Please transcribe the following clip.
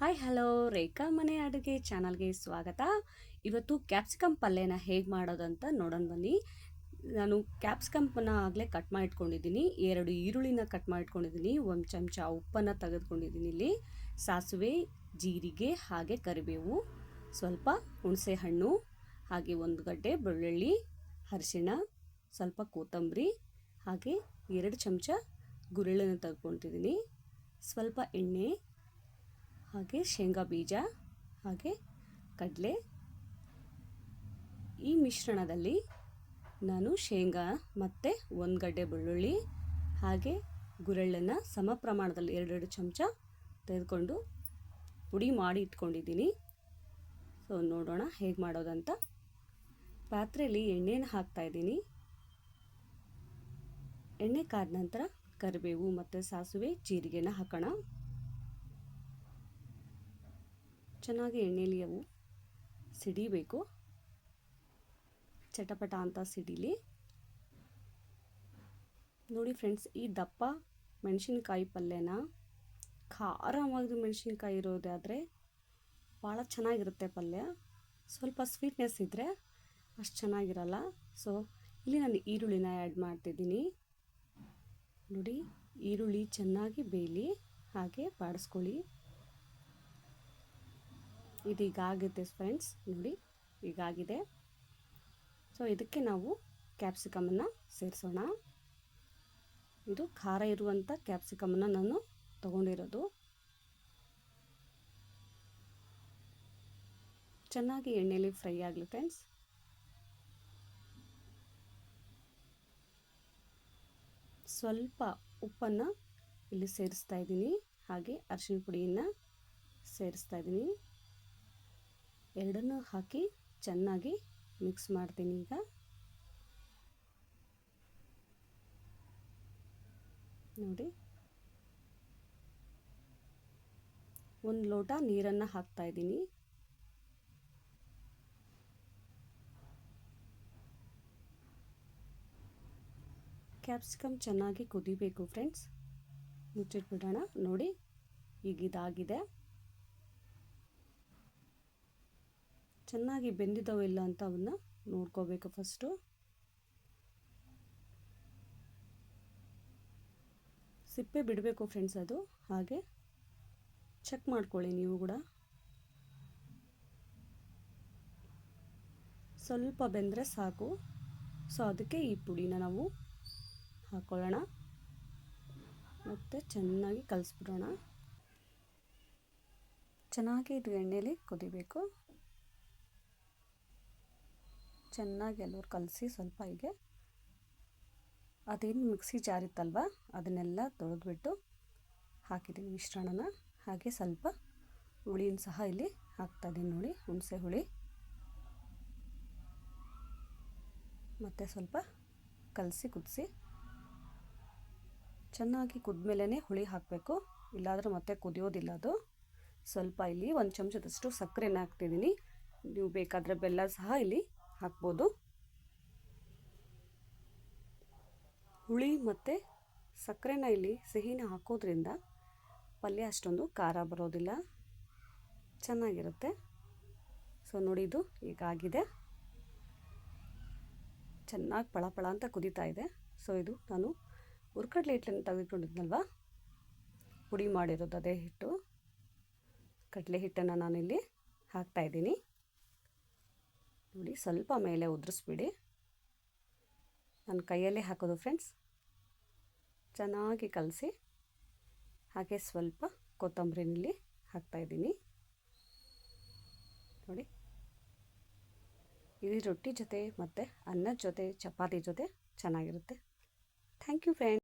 Hi, hello. ರೇಖಾ ಮನೆ ಅಡುಗೆ ಚಾನಲ್ಗೆ ಸ್ವಾಗತ. ಇವತ್ತು ಕ್ಯಾಪ್ಸಿಕಮ್ ಪಲ್ಯನ ಹೇಗೆ ಮಾಡೋದಂತ ನೋಡೋಣ ಬನ್ನಿ. ನಾನು ಕ್ಯಾಪ್ಸಿಕಮ್ನ ಆಗಲೇ ಕಟ್ ಮಾಡಿ ಇಟ್ಕೊಂಡಿದ್ದೀನಿ ಎರಡು ಈರುಳ್ಳಿನ ಕಟ್ ಮಾಡಿ ಇಟ್ಕೊಂಡಿದ್ದೀನಿ ಒಂದು ಚಮಚ ಉಪ್ಪನ್ನು ತೆಗೆದುಕೊಂಡಿದ್ದೀನಿ ಇಲ್ಲಿ. ಸಾಸಿವೆ, ಜೀರಿಗೆ, ಹಾಗೆ ಕರಿಬೇವು. ಸ್ವಲ್ಪ ಹುಣಸೆ ಹಣ್ಣು ಹಾಗೆ ಒಂದು ಗಡ್ಡೆ ಬೆಳ್ಳುಳ್ಳಿ, ಅರಿಶಿಣ, ಸ್ವಲ್ಪ ಕೊತ್ತಂಬರಿ, ಹಾಗೆ ಎರಡು ಚಮಚ ಗುರೆಳ್ಳನ್ನು ತೆಗೆದುಕೊಳ್ತಿದ್ದೀನಿ ಸ್ವಲ್ಪ ಎಣ್ಣೆ ಹಾಗೆ ಶೇಂಗಾ ಬೀಜ, ಹಾಗೆ ಕಡಲೆ. ಈ ಮಿಶ್ರಣದಲ್ಲಿ ನಾನು ಶೇಂಗಾ ಮತ್ತು ಒಂದು ಗಡ್ಡೆ ಬೆಳ್ಳುಳ್ಳಿ, ಹಾಗೆ ಗುರೆಳ್ಳನ್ನು ಸಮ ಪ್ರಮಾಣದಲ್ಲಿ ಎರಡೆರಡು ಚಮಚ ತೆಗೆದುಕೊಂಡು ಪುಡಿ ಮಾಡಿ ಇಟ್ಕೊಂಡಿದ್ದೀನಿ. ಸೊ ನೋಡೋಣ ಹೇಗೆ ಮಾಡೋದಂತ. ಪಾತ್ರೆಯಲ್ಲಿ ಎಣ್ಣೆನ ಹಾಕ್ತಾಯಿದ್ದೀನಿ ಎಣ್ಣೆ ಕಾದ ನಂತರ ಕರಿಬೇವು ಮತ್ತು ಸಾಸಿವೆ, ಜೀರಿಗೆನ ಹಾಕೋಣ. ಚೆನ್ನಾಗಿ ಎಣ್ಣೆಲಿ ಅವು ಸಿಡಿಬೇಕು. ಚಟಪಟ ಅಂತ ಸಿಡಿಲಿ. ನೋಡಿ ಫ್ರೆಂಡ್ಸ್, ಈ ದಪ್ಪ ಮೆಣಸಿನ್ಕಾಯಿ ಪಲ್ಯನ ಖಾರವಾದ ಮೆಣಸಿನ್ಕಾಯಿ ಇರೋದಾದರೆ ಭಾಳ ಚೆನ್ನಾಗಿರುತ್ತೆ ಪಲ್ಯ. ಸ್ವಲ್ಪ ಸ್ವೀಟ್ನೆಸ್ ಇದ್ದರೆ ಅಷ್ಟು ಚೆನ್ನಾಗಿರಲ್ಲ. ಸೊ ಇಲ್ಲಿ ನಾನು ಈರುಳ್ಳಿನ ಆ್ಯಡ್ ಮಾಡ್ತಿದ್ದೀನಿ. ನೋಡಿ, ಈರುಳ್ಳಿ ಚೆನ್ನಾಗಿ ಬೇಯಲಿ, ಹಾಗೆ ಬಾಡಿಸ್ಕೊಳ್ಳಿ. ಇದೀಗಾಗುತ್ತೆ ಫ್ರೆಂಡ್ಸ್ ನೋಡಿ ಈಗಾಗಿದೆ ಸೊ ಇದಕ್ಕೆ ನಾವು ಕ್ಯಾಪ್ಸಿಕಮನ್ನು ಸೇರಿಸೋಣ. ಇದು ಖಾರ ಇರುವಂಥ ಕ್ಯಾಪ್ಸಿಕಮನ್ನು ನಾನು ತಗೊಂಡಿರೋದು. ಚೆನ್ನಾಗಿ ಎಣ್ಣೆಯಲ್ಲಿ ಫ್ರೈ ಆಗಲಿ ಫ್ರೆಂಡ್ಸ್ ಸ್ವಲ್ಪ ಉಪ್ಪನ್ನು ಇಲ್ಲಿ ಸೇರಿಸ್ತಾ ಇದ್ದೀನಿ. ಹಾಗೆ ಅರಿಶಿನ ಪುಡಿಯನ್ನು ಸೇರಿಸ್ತಾ ಇದ್ದೀನಿ. ಎರಡನ್ನೂ ಹಾಕಿ ಚೆನ್ನಾಗಿ ಮಿಕ್ಸ್ ಮಾಡ್ತೀನಿ ಈಗ. ನೋಡಿ. ಒಂದು ಲೋಟ ನೀರನ್ನು ಹಾಕ್ತಾ ಇದ್ದೀನಿ. ಕ್ಯಾಪ್ಸಿಕಮ್ ಚೆನ್ನಾಗಿ ಕುದಿಬೇಕು ಫ್ರೆಂಡ್ಸ್. ಮುಚ್ಚಿಟ್ಬಿಡೋಣ. ನೋಡಿ ಈಗ ಇದಾಗಿದೆ ಚೆನ್ನಾಗಿ ಬೆಂದಿದ್ದಾವೆ ಇಲ್ಲ ಅಂತ ಅವನ್ನ ನೋಡ್ಕೋಬೇಕು ಫಸ್ಟು ಸಿಪ್ಪೆ ಬಿಡಬೇಕು ಫ್ರೆಂಡ್ಸ್ ಅದು, ಹಾಗೆ ಚೆಕ್ ಮಾಡ್ಕೊಳ್ಳಿ ನೀವು ಕೂಡ. ಸ್ವಲ್ಪ ಬೆಂದರೆ ಸಾಕು. ಸೊ ಅದಕ್ಕೆ ಈ ಪುಡಿನ ನಾವು ಹಾಕೊಳ್ಳೋಣ. ಮತ್ತು ಚೆನ್ನಾಗಿ ಕಲಸ್ಬಿಡೋಣ. ಚೆನ್ನಾಗಿ ಇದು ಎಣ್ಣೆಲಿ ಕುದಿಬೇಕು. ಚೆನ್ನಾಗಿ ಎಲ್ಲರೂ ಕಲಸಿ ಸ್ವಲ್ಪ ಹೀಗೆ ಅದೇನು ಮಿಕ್ಸಿ ಜಾರಿತ್ತಲ್ವ? ಅದನ್ನೆಲ್ಲ ತೊಳೆದ್ಬಿಟ್ಟು ಹಾಕಿದ್ದೀನಿ ಮಿಶ್ರಣನ. ಹಾಗೆ ಸ್ವಲ್ಪ ಹುಳಿನ ಸಹ ಇಲ್ಲಿ ಹಾಕ್ತಾಯಿದ್ದೀನಿ ನೋಡಿ, ಹುಣಸೆ ಹುಳಿ. ಮತ್ತು ಸ್ವಲ್ಪ ಕಲಸಿ ಕುದಿಸಿ. ಚೆನ್ನಾಗಿ ಕುದ್ಮೇಲೆ ಹುಳಿ ಹಾಕಬೇಕು. ಇಲ್ಲಾಂದರೆ ಮತ್ತೆ ಕುದಿಯೋದಿಲ್ಲ ಅದು. ಸ್ವಲ್ಪ ಇಲ್ಲಿ ಒಂದು ಚಮಚದಷ್ಟು ಸಕ್ಕರೆನ ಹಾಕ್ತಿದ್ದೀನಿ. ನೀವು ಬೇಕಾದರೆ ಬೆಲ್ಲ ಸಹ ಇಲ್ಲಿ ಹಾಕ್ಬೋದು. ಹುಳಿ ಮತ್ತು ಸಕ್ಕರೆನ ಇಲ್ಲಿ ಸಿಹಿನ ಹಾಕೋದ್ರಿಂದ ಪಲ್ಯ ಅಷ್ಟೊಂದು ಖಾರ ಬರೋದಿಲ್ಲ. ಚೆನ್ನಾಗಿರುತ್ತೆ. ಸೊ, ನೋಡಿ ಇದು ಈಗ ಆಗಿದೆ ಚೆನ್ನಾಗಿ ಪಳಪಳ ಅಂತ ಕುದೀತಾ ಇದೆ. ಸೊ, ಇದು ನಾನು ಹುರ್ಕಡ್ಲೆ ಹಿಟ್ಟನ್ನು ತೆಗೆದುಕೊಂಡಿದ್ನಲ್ವ? ಪುಡಿ ಮಾಡಿರೋದು ಅದೇ ಹಿಟ್ಟು. ಕಡಲೆ ಹಿಟ್ಟನ್ನು ನಾನಿಲ್ಲಿ ಹಾಕ್ತಾಯಿದ್ದೀನಿ ನೋಡಿ, ಸ್ವಲ್ಪ ಮೇಲೆ ಉದುರಿಸ್ಬಿಡಿ. ನನ್ನ ಕೈಯಲ್ಲೇ ಹಾಕೋದು ಫ್ರೆಂಡ್ಸ್ ಚೆನ್ನಾಗಿ ಕಲಸಿ. ಹಾಗೆ ಸ್ವಲ್ಪ ಕೊತ್ತಂಬರಿನಲ್ಲಿ ಹಾಕ್ತಾಯಿದ್ದೀನಿ ನೋಡಿ. ಇದು ರೊಟ್ಟಿ ಜೊತೆ ಮತ್ತು ಅನ್ನದ ಜೊತೆ, ಚಪಾತಿ ಜೊತೆ ಚೆನ್ನಾಗಿರುತ್ತೆ. Thank you friends